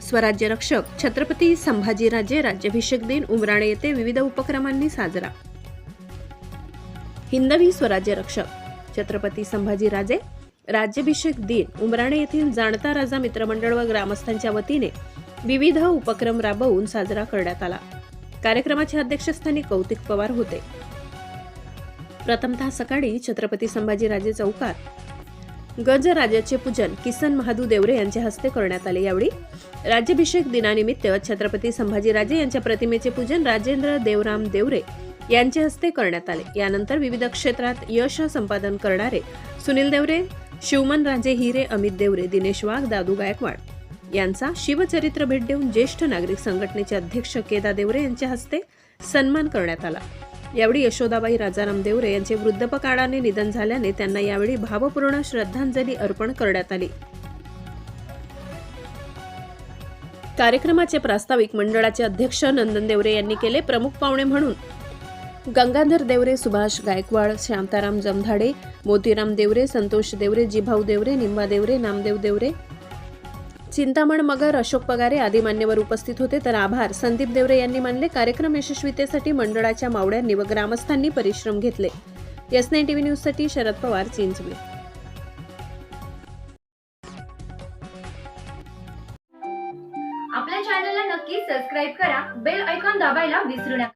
स्वराज्य रक्षक छत्रपती संभाजीराजे राज्याभिषेक दिन उमराणे येथे विविध उपक्रमांनी साजरा. हिंदवी स्वराज्य रक्षक छत्रपती संभाजीराजे राज्याभिषेक दिन उमराणे येथील जाणता राजा मित्रमंडळ व ग्रामस्थांच्या वतीने विविध उपक्रम राबवून साजरा करण्यात आला. कार्यक्रमाच्या अध्यक्षस्थानी कौतिक पवार होते. प्रथमतः सकाळी छत्रपती संभाजीराजे चौकात गजराजाचे पूजन किसन महादू देवरे यांच्या हस्ते करण्यात आले यावेळी. राज्याभिषेक दिनानिमित्त छत्रपती संभाजीराजे यांच्या प्रतिमेचे पूजन राजेंद्र देवराम देवरे यांच्या हस्ते करण्यात आले. यानंतर विविध क्षेत्रात यश संपादन करणारे सुनील देवरे शिवमन राजे हिरे अमित देवरे दिनेश वाघ दादू गायकवाड यांचा शिवचरित्र भेट देऊन ज्येष्ठ नागरिक संघटनेचे अध्यक्ष केदा देवरे यांच्या हस्ते सन्मान करण्यात आला. यावेळी यशोदाबाई राजाराम देवरे यांचे वृद्धपकाळाने निधन झाल्याने त्यांना यावेळी भावपूर्ण श्रद्धांजली अर्पण करण्यात आली. कार्यक्रमाचे प्रास्ताविक मंडळाचे अध्यक्ष नंदन देवरे यांनी केले प्रमुख पाहुणे म्हणून. गंगाधर देवरे सुभाष गायकवाड शांताराम जमधाडे मोतीराम देवरे संतोष देवरे जिभाऊ देवरे निंबा देवरे नामदेव देवरे चिंतामण मगर अशोक पगारे आदी मान्यवर उपस्थित होते. तर आभार. संदीप देवरे यांनी मानले कार्यक्रम यशस्वीतेसाठी मंडळाच्या मावड्यांनी व ग्रामस्थांनी परिश्रम घेतले. यस नाईन टीव्ही न्यूजसाठी शरद पवार चिंचवे आपल्या चॅनलला नक्की सबस्क्राईब करा. बेल ऐकॉन दाबायला विसरू नका.